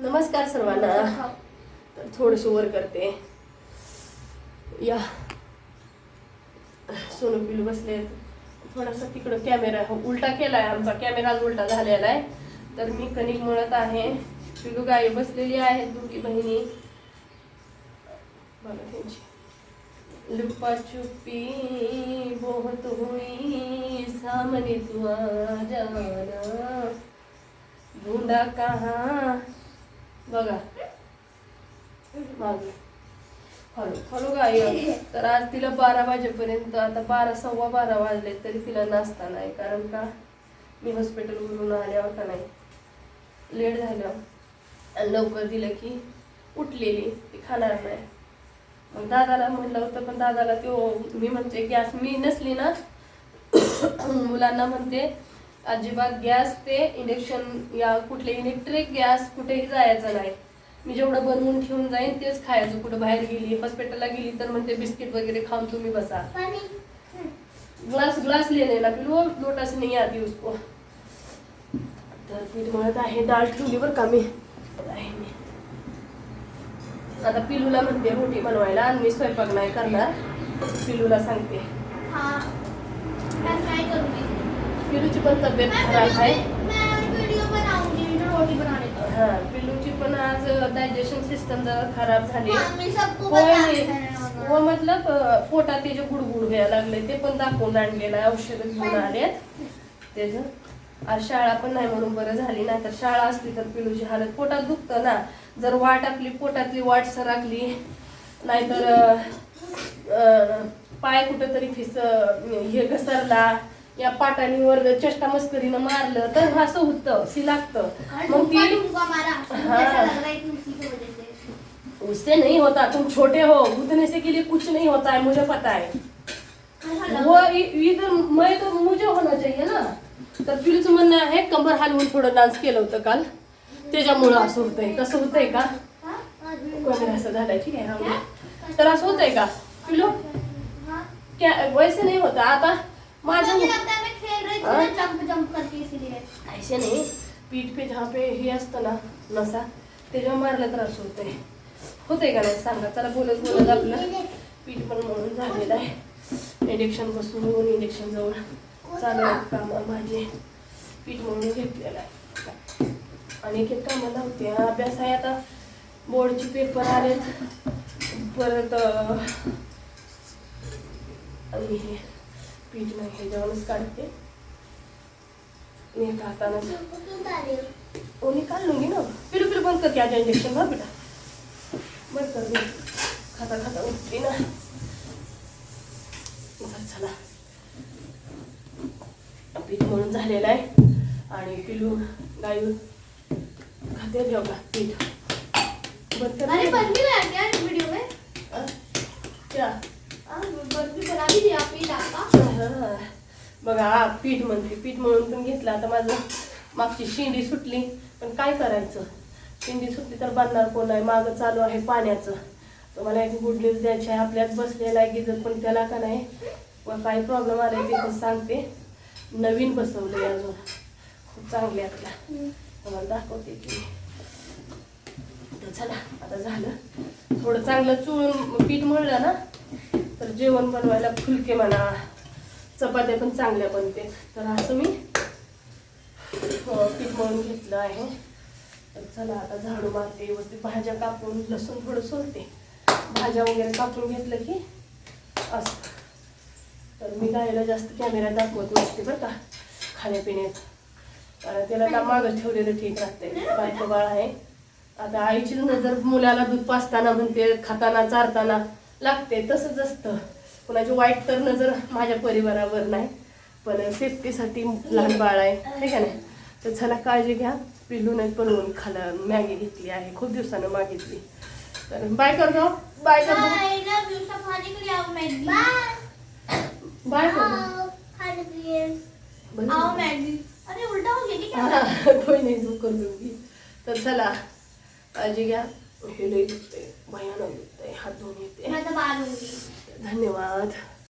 नमस्कार सर्वांना. तर थोडंसं वर करते. या. सोनू पिलू बसले थोडासा तिकडं कॅमेरा उलटा केलाय आमचा. कॅमेरा उलटा झालेला आहे. तर मी कणिक मळत आहे. पिलू गाई बसलेली आहेत दोघी बहिणी. बघा त्यांची. लुपा चुपी बहुत हुई सामने तू आ जाना ढूंढा कहाँ बघा. मागे. हळू हळू गाय तर आज तिला बारा वाजेपर्यंत आता बारा सव्वा बारा वाजले तरी तिला नाश्ता नाही. कारण का? मी हॉस्पिटलवरून आल्यावर का नाही? लेट झालं आणि लवकर दिलं की उठलेली. ती खाणार नाही. मग दादाला म्हणलं होतं पण दादाला तो मी म्हणते गॅस मी नसली ना मुलांना म्हणते अजिबात गॅस ते इंडक्शन या कुठले इलेक्ट्रिक गॅस कुठेही जायचं नाही. मी जेवढं बनवून ठेवून जाईन तेच खायचं. कुठं बाहेर गेली हॉस्पिटलला गेली तर म्हणते बिस्किट वगैरे खाऊन तुम्ही बसा. ग्लास ग्लास लेने ना पिलो लोटा से नहीं आती उसको तर पीठ मळत आहे डाळ ठेवली बरं का मी. आता पिलूला म्हणते रोटी बनवायला आणि मी स्वयंपाक नाही करणार. पिलूला सांगते. हाँ. पिलूची पण तब्येत खराब आहे. हा पिलूची पण आज डायजेशन सिस्टम जरा खराब झाली. व मतलब अ, पोटात ते जे गुडगुड व्हायला लागले ते पण दाखवून आणलेलं आहे औषधं घेऊन आलेत. त्याचं आज शाळा पण नाही म्हणून बरं झाली नाही तर शाळा असली तर पिलूची हालत पोटात दुखतं ना. जर वाट आपली पोटातली वाट सरकली नाहीतर पाय कुठंतरी फिस हे घसरला या पाटाणीवर चेष्टा मस्करीनं मारलं तर असं होतं सी लागतं. मग ती उससे नहीं होता तुम छोटे हो. उतने से के लिए कुछ नहीं होता है मुझे पता है. वो इधर मैं तो मुझे होना चाहिए ना। तर पिलूचं म्हणणं आहे कंबर हलवून थोडं डान्स केलं होतं काल. त्याच्यामुळं असं होतंय. तसं होतंय का? वगैरे असं झालंय. ठीक आहे. तर असं होतंय का? पिलू हाँ? क्या वैसे नहीं होता. आता माझं लगता है मैं खेल रही थी? ना जंप जंप करके इसीलिए. ऐसे नाही. पीठ पे जहाँ पे हे असतं ना नसा त्याच्यावर मारलं तर असं होतंय. होतंय का नाही? सांगा. चला बोलत बोलत आपलं पीठ पण म्हणून झालेलं आहे. इंजेक्शन बसून इंजेक्शन जवळ चालू कामं माझे. पीठ म्हणून घेतलेलं आहे. आणि एक एक कामं लावते. अभ्यास आहे आता. बोर्डचे पेपर आलेत. परत आणि हे. पीठ नाही हे जेवणच काढते एक हातानं वो निकाल लूंगी ना. फिर फिर बंद करके आ जाए इंजेक्शन भर बेटा. बंद कर दे खाता खाता उठती ना. चला. पीठ म्हणून झालेलं आहे. आणि पिलू गायू खाते का पीठ. बंद कर. अरे दे. बन भी बघा हा पीठ म्हणते. पीठ म्हणून पण घेतलं. आता माझं मागची शिंडी सुटली. पण काय करायचं? शिंडी सुटली तर बांधणार कोण आहे? मागं चालू आहे पाण्याचं. तर मला एक गुड न्यूज द्यायची आहे. आपल्यात बसलेला आहे गिजर पण त्याला का नाही? मग काही प्रॉब्लेम आला ते पण सांगते. नवीन बसवलं आहे अजून. खूप चांगले आहे तुम्हाला दाखवते की. तर चला आता झालं. थोडं चांगलं चुळून पीठ मळलं ना तर जेवण बनवायला फुलके म्हणा चपात्या पण चांगल्या बनते. तर असं मी पीठ मळून घेतलं आहे. तर चला आता झाडू मारते व्यवस्थित भाज्या कापून लसूण थोडं सोडते भाज्या वगैरे कापून घेतलं की असं. तर मी गायला जास्त कॅमेरा दाखवत नसते बरं का खाण्यापिण्यात. कारण त्याला का मागं ठेवलेलं ठीक राहते बायको बाळ आहे. आता आईची नजर मुलाला दूध पाचताना म्हणते खाताना चारताना. लागते तसंच असतं. कुणाची वाईट तर नजर माझ्या परिवारावर नाही पण सेफ्टीसाठी लहान बाळ आहे हे का नाही? तर चला काळजी घ्या. पिल्लू नाही बनवून खाला मॅगी घेतली आहे खूप दिवसानं मागितली. तर बाय कर दो बाय कर बाय कर हो हा, कोई नाही तू कर दूंगी तर चला काळजी घ्या. हे लई दुखते भयानक दुखते हात धुवून येते धन्यवाद